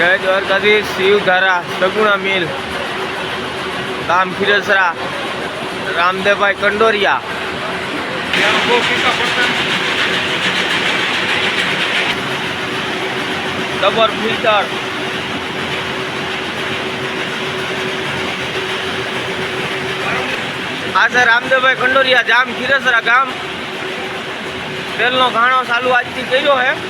જય દ્વારકાથી શિવધારા સગુણા મિલ ગામ ખીરસરા, રામદેવભાઈ કંડોરિયા. Double filter. આ સર, રામદેવભાઈ કંડોરિયા, જામ ખીરસરા ગામ. તેલનો ઘાણો ચાલુ આજથી કર્યો હે.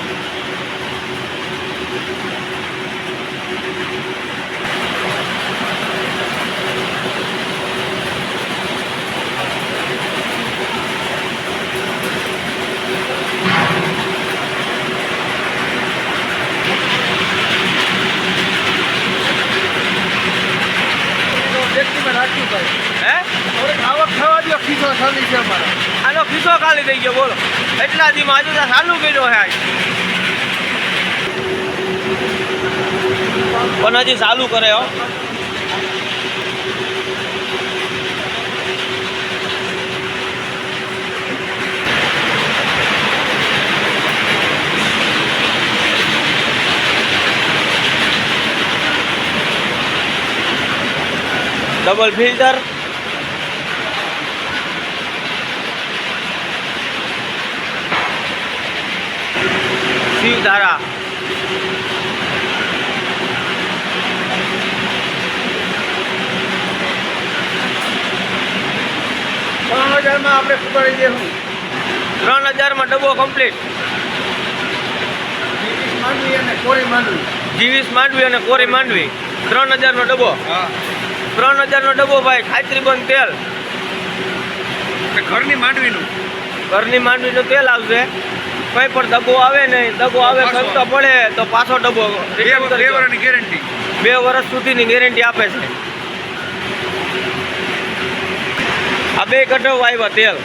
હે? આનો ખિસ્સો ખાલી થઈ ગયો બોલો. એટલા દી આજુ ત્યાં ચાલુ કર્યો હે આજ. પણ હજી ચાલુ કરે હો. ડબલ ફિલ્ટર શિવધારા ત્રણ હજારમાં આપણે ફુગાડી દેવું ત્રણ હજારમાં ડબ્બો કમ્પ્લીટ માંડવી અને કોરી માંડવી. જીવીસ માંડવી અને કોરી માંડવી. ત્રણ હજારનો ડબ્બો. હા. ત્રણ હજારનો ડબ્બો ભાઈ ખાતરી બંધ તેલ. ઘરની માંડવીનું. ઘરની માંડવીનું તેલ આવશે. કંઈ પણ ડબ્બો આવે નહીં. ડબ્બો આવે ખર્ચો પડે તો પાછો ડબ્બો બે વર્ષની ગેરંટી બે વર્ષ સુધીની ગેરંટી આપે છે. આ બે કઢાવ આવ્યા તેલ.